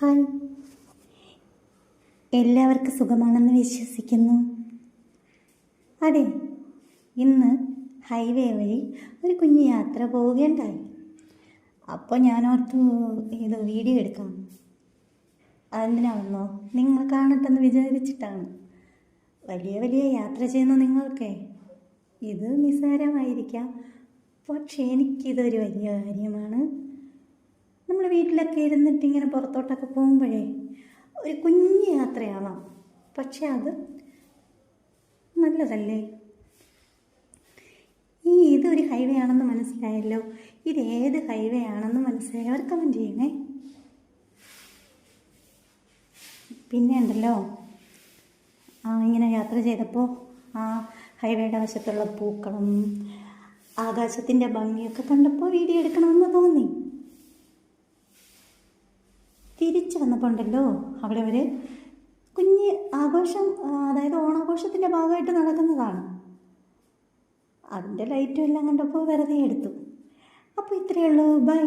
Hi. എല്ലാവർക്കും സുഖമാണെന്ന് വിശ്വസിക്കുന്നു. അതെ ഇന്ന് ഹൈവേ വഴി ഒരു കുഞ്ഞു യാത്ര പോവുകയുണ്ടായി. അപ്പോൾ ഞാനോർത്തു ഇത് വീഡിയോ എടുക്കാം. അതെന്തിനാണെന്നോ നിങ്ങൾ കാണട്ടെന്ന് വിചാരിച്ചിട്ടാണ്. വലിയ വലിയ യാത്ര ചെയ്യുന്ന നിങ്ങൾക്കേ ഇത് നിസ്സാരമായിരിക്കാം. പക്ഷേ എനിക്കിതൊരു വലിയ കാര്യമാണ്. വീട്ടിലൊക്കെ ഇരുന്നിട്ട് ഇങ്ങനെ പുറത്തോട്ടൊക്കെ പോകുമ്പോഴേ ഒരു കുഞ്ഞു യാത്രയാവാം. പക്ഷെ അത് നല്ലതല്ലേ? ഈ ഇതൊരു ഹൈവേ ആണെന്ന് മനസ്സിലായല്ലോ? ഇത് ഏത് ഹൈവേ ആണെന്ന് മനസ്സിലായവർ കമന്റ് ചെയ്യണേ പിന്നെ ഉണ്ടല്ലോ. ഇങ്ങനെ യാത്ര ചെയ്തപ്പോൾ ആ ഹൈവേയുടെ വശത്തുള്ള പൂക്കളും ആകാശത്തിന്റെ ഭംഗിയൊക്കെ കണ്ടപ്പോൾ വീഡിയോ എടുക്കണമെന്ന് തോന്നി. തിരിച്ചു വന്നപ്പോൾ അവിടെ ഒരു കുഞ്ഞ് ആഘോഷം അതായത് ഓണാഘോഷത്തിന്റെ ഭാഗമായിട്ട് നടക്കുന്നതാണ്. അതിന്റെ ലൈറ്റും എല്ലാം കണ്ടപ്പോൾ വെറുതെ എടുത്തു. അപ്പോൾ ഇത്രയേ ഉള്ളൂ. ബൈ